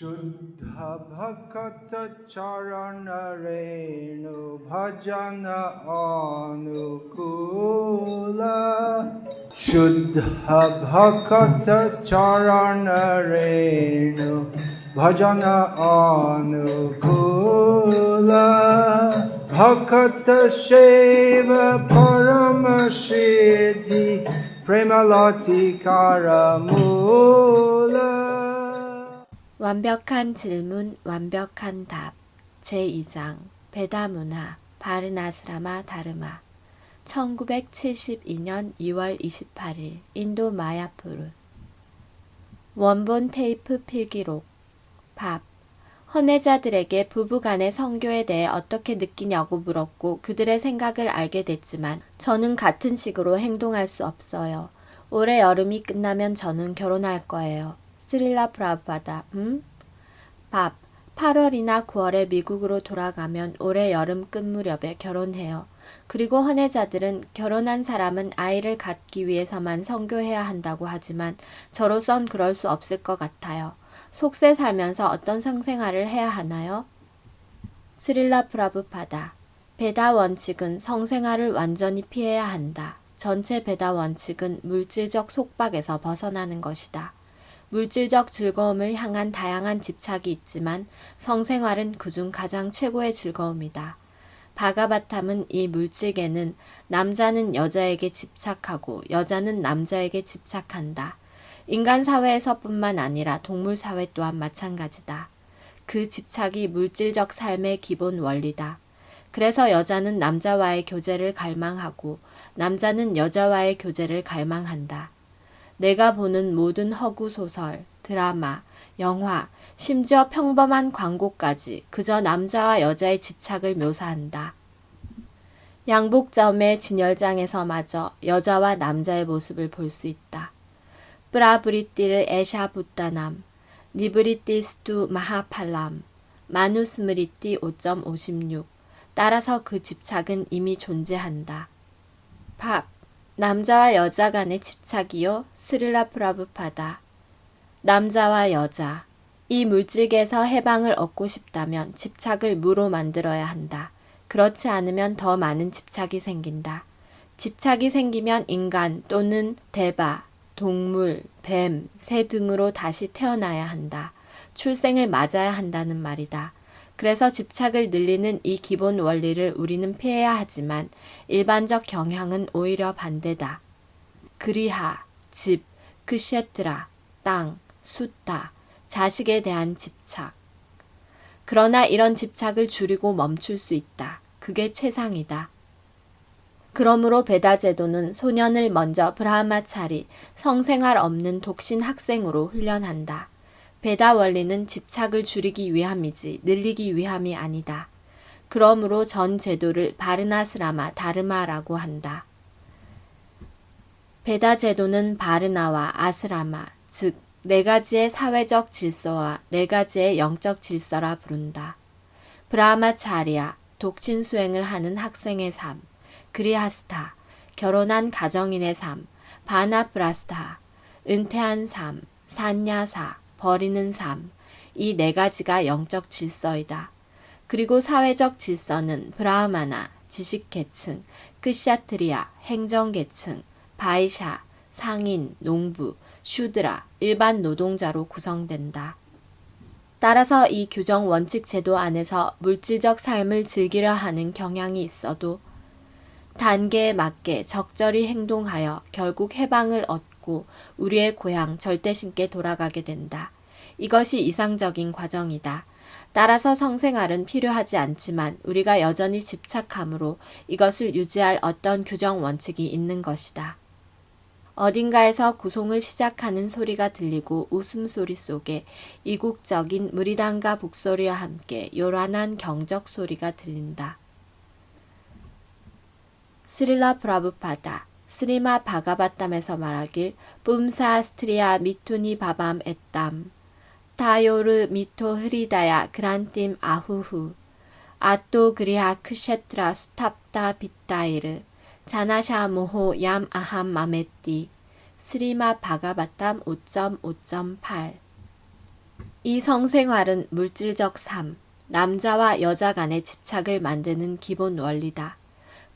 शुद्ध भक्त चरण रेणु, भजन अनुकूल। शुद्ध भक्त चरण रेणु, भजन अनुकूल। भक्त सेव परम सिद्धि प्रेमलतिकार मूल 완벽한 질문, 완벽한 답. 제2장 베다문화 바르나스라마 다르마 1972년 2월 28일 인도 마야푸르 원본 테이프 필기록 밥 헌혜자들에게 부부 간의 성교에 대해 어떻게 느끼냐고 물었고 그들의 생각을 알게 됐지만 저는 같은 식으로 행동할 수 없어요. 올해 여름이 끝나면 저는 결혼할 거예요. 스릴라 프라바다, 음? 밥. 8월이나 9월에 미국으로 돌아가면 올해 여름 끝 무렵에 결혼해요. 그리고 헌혜자들은 결혼한 사람은 아이를 갖기 위해서만 성교해야 한다고 하지만 저로선 그럴 수 없을 것 같아요. 속세 살면서 어떤 성생활을 해야 하나요? 스릴라 프라브파다. 배다 원칙은 성생활을 완전히 피해야 한다. 전체 배다 원칙은 물질적 속박에서 벗어나는 것이다. 물질적 즐거움을 향한 다양한 집착이 있지만 성생활은 그중 가장 최고의 즐거움이다. 바가바탐은 이 물질계는 남자는 여자에게 집착하고 여자는 남자에게 집착한다. 인간 사회에서뿐만 아니라 동물 사회 또한 마찬가지다. 그 집착이 물질적 삶의 기본 원리다. 그래서 여자는 남자와의 교제를 갈망하고 남자는 여자와의 교제를 갈망한다. 내가 보는 모든 허구 소설, 드라마, 영화, 심지어 평범한 광고까지 그저 남자와 여자의 집착을 묘사한다. 양복점의 진열장에서마저 여자와 남자의 모습을 볼 수 있다. 브라브리띠를 에샤부따남, 니브리띠스투 마하팔람, 마누스므리띠 5.56. 따라서 그 집착은 이미 존재한다. 밥. 남자와 여자 간의 집착이요. 스릴라 프라브파다. 남자와 여자. 이 물질계에서 해방을 얻고 싶다면 집착을 무로 만들어야 한다. 그렇지 않으면 더 많은 집착이 생긴다. 집착이 생기면 인간 또는 대바, 동물, 뱀, 새 등으로 다시 태어나야 한다. 출생을 맞아야 한다는 말이다. 그래서 집착을 늘리는 이 기본 원리를 우리는 피해야 하지만 일반적 경향은 오히려 반대다. 그리하, 집, 크셰트라, 땅, 숫다, 자식에 대한 집착. 그러나 이런 집착을 줄이고 멈출 수 있다. 그게 최상이다. 그러므로 베다 제도는 소년을 먼저 브라하마차리, 성생활 없는 독신 학생으로 훈련한다. 배다 원리는 집착을 줄이기 위함이지 늘리기 위함이 아니다. 그러므로 전 제도를 바르나스라마 다르마라고 한다. 베다 제도는 바르나와 아스라마, 즉, 네 가지의 사회적 질서와 네 가지의 영적 질서라 부른다. 브라마차리아, 독신 수행을 하는 학생의 삶, 그리하스타, 결혼한 가정인의 삶, 바나프라스타, 은퇴한 삶, 산야사, 버리는 삶. 이 네 가지가 영적 질서이다. 그리고 사회적 질서는 브라흐마나, 지식계층, 크샤트리아, 행정계층, 바이샤, 상인, 농부, 슈드라, 일반 노동자로 구성된다. 따라서 이 규정 원칙 제도 안에서 물질적 삶을 즐기려 하는 경향이 있어도 단계에 맞게 적절히 행동하여 결국 해방을 얻 고 우리의 고향 절대신께 돌아가게 된다. 이것이 이상적인 과정이다. 따라서 성생활은 필요하지 않지만 우리가 여전히 집착함으로 이것을 유지할 어떤 규정 원칙이 있는 것이다. 어딘가에서 구송을 시작하는 소리가 들리고 웃음소리 속에 이국적인 무리단과 북소리와 함께 요란한 경적 소리가 들린다. 스릴라 브라브파다 스리마 바가바땀에서 말하길 뿜사 스트리아 미투니 바밤 에땀 타요르 미토 흐리다야 그란팀 아후후. 아또 그리하 크셰트라 수탑다 빗다이르. 자나샤 모호 얌 아함 마메띠. 스리마 바가바땀 5.5.8 이 성생활은 물질적 삶, 남자와 여자 간의 집착을 만드는 기본 원리다.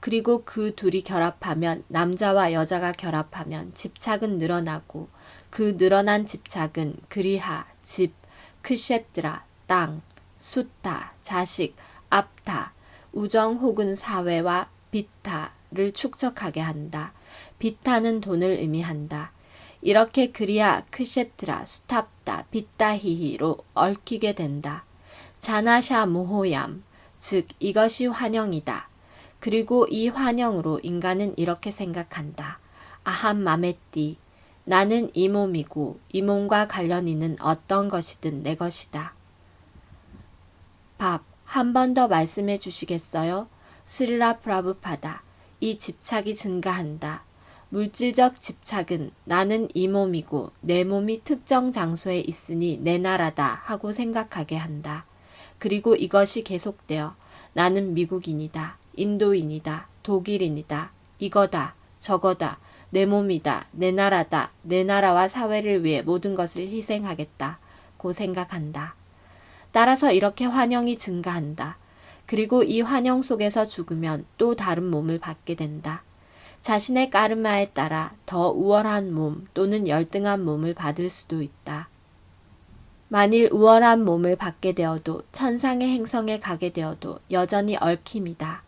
그리고 그 둘이 결합하면 남자와 여자가 결합하면 집착은 늘어나고 그 늘어난 집착은 그리하, 집, 크셰트라, 땅, 수타, 자식, 앞타, 우정 혹은 사회와 비타를 축적하게 한다. 비타는 돈을 의미한다. 이렇게 그리하, 크셰트라, 수탑다, 비타히히로 얽히게 된다. 자나샤 모호얌, 즉 이것이 환영이다. 그리고 이 환영으로 인간은 이렇게 생각한다. 아함 마메띠. 나는 이 몸이고 이 몸과 관련 있는 어떤 것이든 내 것이다. 밥, 한 번 더 말씀해 주시겠어요? 스릴라 프라브파다. 이 집착이 증가한다. 물질적 집착은 나는 이 몸이고 내 몸이 특정 장소에 있으니 내 나라다 하고 생각하게 한다. 그리고 이것이 계속되어 나는 미국인이다. 인도인이다. 독일인이다. 이거다. 저거다. 내 몸이다. 내 나라다. 내 나라와 사회를 위해 모든 것을 희생하겠다. 고 생각한다. 따라서 이렇게 환영이 증가한다. 그리고 이 환영 속에서 죽으면 또 다른 몸을 받게 된다. 자신의 까르마에 따라 더 우월한 몸 또는 열등한 몸을 받을 수도 있다. 만일 우월한 몸을 받게 되어도 천상의 행성에 가게 되어도 여전히 얽힘이다.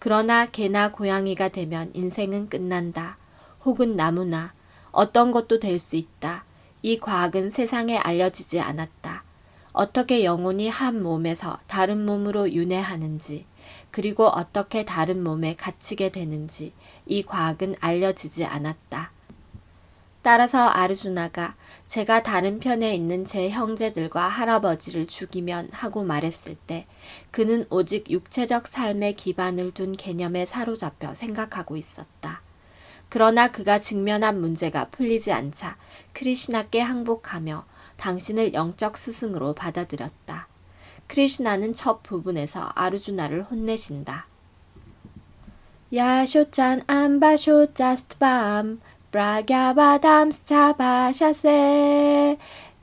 그러나 개나 고양이가 되면 인생은 끝난다. 혹은 나무나 어떤 것도 될 수 있다. 이 과학은 세상에 알려지지 않았다. 어떻게 영혼이 한 몸에서 다른 몸으로 윤회하는지, 그리고 어떻게 다른 몸에 갇히게 되는지 이 과학은 알려지지 않았다. 따라서 아르주나가 제가 다른 편에 있는 제 형제들과 할아버지를 죽이면 하고 말했을 때 그는 오직 육체적 삶에 기반을 둔 개념에 사로잡혀 생각하고 있었다. 그러나 그가 직면한 문제가 풀리지 않자 크리시나께 항복하며 당신을 영적 스승으로 받아들였다. 크리시나는 첫 부분에서 아르주나를 혼내신다. 야쇼짠 암바쇼 짜스트밤 브라갸바담 스차바샤세.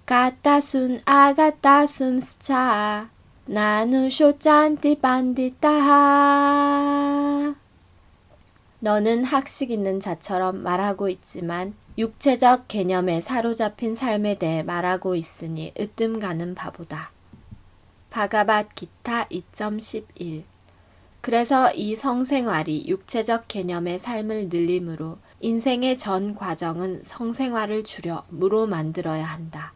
가따순 아가따숨 스차. 나누쇼짠 띠반디따하. 너는 학식 있는 자처럼 말하고 있지만 육체적 개념에 사로잡힌 삶에 대해 말하고 있으니 으뜸 가는 바보다. 바가밭 기타 2.11 그래서 이 성생활이 육체적 개념의 삶을 늘림으로 인생의 전 과정은 성생활을 줄여 무로 만들어야 한다.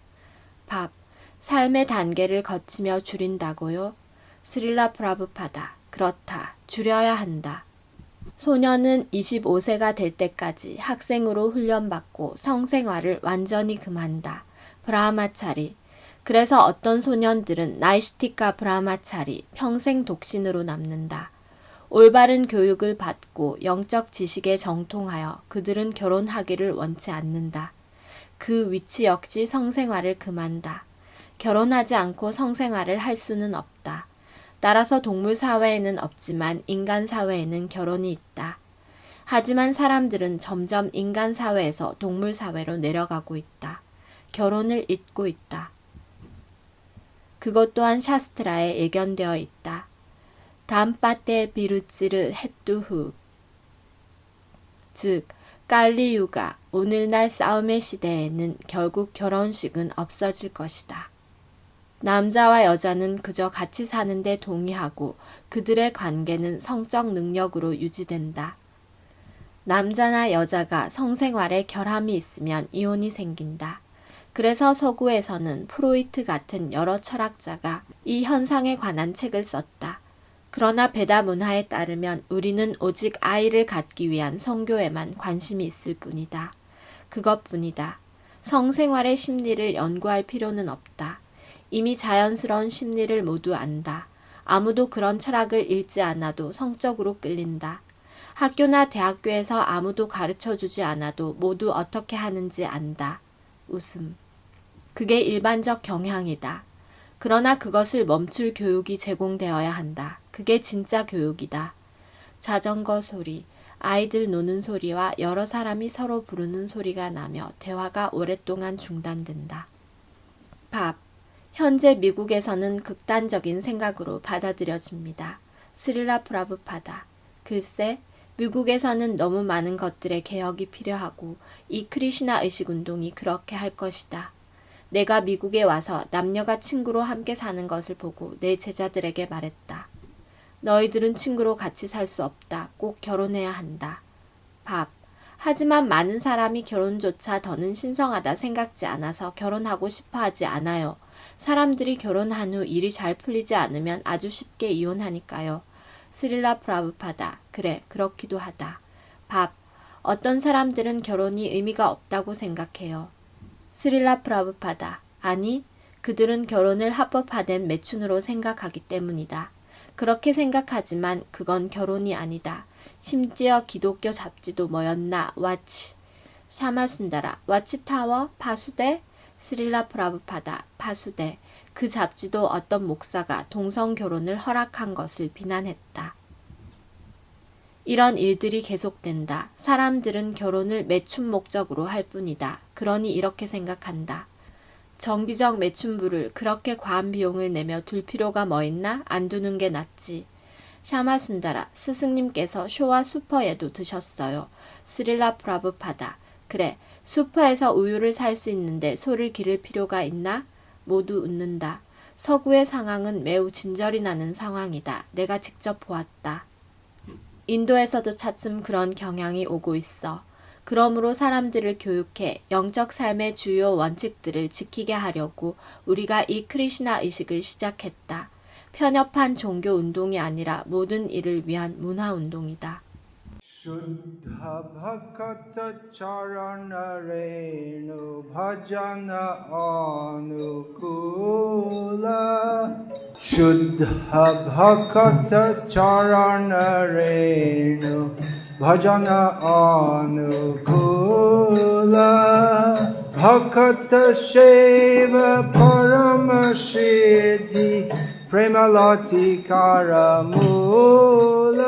밥, 삶의 단계를 거치며 줄인다고요? 스릴라 프라브파다. 그렇다. 줄여야 한다. 소녀는 25세가 될 때까지 학생으로 훈련받고 성생활을 완전히 금한다. 브라마차리. 그래서 어떤 소년들은 나이시티카 브라마차리 평생 독신으로 남는다. 올바른 교육을 받고 영적 지식에 정통하여 그들은 결혼하기를 원치 않는다. 그 위치 역시 성생활을 금한다. 결혼하지 않고 성생활을 할 수는 없다. 따라서 동물 사회에는 없지만 인간 사회에는 결혼이 있다. 하지만 사람들은 점점 인간 사회에서 동물 사회로 내려가고 있다. 결혼을 잊고 있다. 그것 또한 샤스트라에 예견되어 있다. 담빠떼 비루찌르 햇두후 즉 깔리유가 오늘날 싸움의 시대에는 결국 결혼식은 없어질 것이다. 남자와 여자는 그저 같이 사는데 동의하고 그들의 관계는 성적 능력으로 유지된다. 남자나 여자가 성생활에 결함이 있으면 이혼이 생긴다. 그래서 서구에서는 프로이트 같은 여러 철학자가 이 현상에 관한 책을 썼다. 그러나 베다 문화에 따르면 우리는 오직 아이를 갖기 위한 성교에만 관심이 있을 뿐이다. 그것뿐이다. 성생활의 심리를 연구할 필요는 없다. 이미 자연스러운 심리를 모두 안다. 아무도 그런 철학을 읽지 않아도 성적으로 끌린다. 학교나 대학교에서 아무도 가르쳐 주지 않아도 모두 어떻게 하는지 안다. 웃음. 그게 일반적 경향이다. 그러나 그것을 멈출 교육이 제공되어야 한다. 그게 진짜 교육이다. 자전거 소리, 아이들 노는 소리와 여러 사람이 서로 부르는 소리가 나며 대화가 오랫동안 중단된다. 밥. 현재 미국에서는 극단적인 생각으로 받아들여집니다. 스릴라 프라부파다. 글쎄, 미국에서는 너무 많은 것들의 개혁이 필요하고 이 크리시나 의식 운동이 그렇게 할 것이다. 내가 미국에 와서 남녀가 친구로 함께 사는 것을 보고 내 제자들에게 말했다. 너희들은 친구로 같이 살 수 없다. 꼭 결혼해야 한다. 밥. 하지만 많은 사람이 결혼조차 더는 신성하다 생각지 않아서 결혼하고 싶어 하지 않아요. 사람들이 결혼한 후 일이 잘 풀리지 않으면 아주 쉽게 이혼하니까요. 스릴라 프라브파다. 그래, 그렇기도 하다. 밥. 어떤 사람들은 결혼이 의미가 없다고 생각해요. 스릴라 프라브파다. 아니, 그들은 결혼을 합법화된 매춘으로 생각하기 때문이다. 그렇게 생각하지만 그건 결혼이 아니다. 심지어 기독교 잡지도 뭐였나, 와치. 샤마순다라, 와치타워, 파수대, 스릴라 프라브파다, 파수대. 그 잡지도 어떤 목사가 동성 결혼을 허락한 것을 비난했다. 이런 일들이 계속된다. 사람들은 결혼을 매춘 목적으로 할 뿐이다. 그러니 이렇게 생각한다. 정기적 매춘부를 그렇게 과한 비용을 내며 둘 필요가 뭐 있나? 안 두는 게 낫지. 샤마순다라, 스승님께서 쇼와 수퍼에도 드셨어요. 스릴라 프라브파다. 그래, 수퍼에서 우유를 살 수 있는데 소를 기를 필요가 있나? 모두 웃는다. 서구의 상황은 매우 진절이 나는 상황이다. 내가 직접 보았다. 인도에서도 차츰 그런 경향이 오고 있어. 그러므로 사람들을 교육해 영적 삶의 주요 원칙들을 지키게 하려고 우리가 이 크리시나 의식을 시작했다. 편협한 종교 운동이 아니라 모든 일을 위한 문화 운동이다. भजन अनुकूल भक्त सेव परम सिद्धि प्रेमलतिकार मूल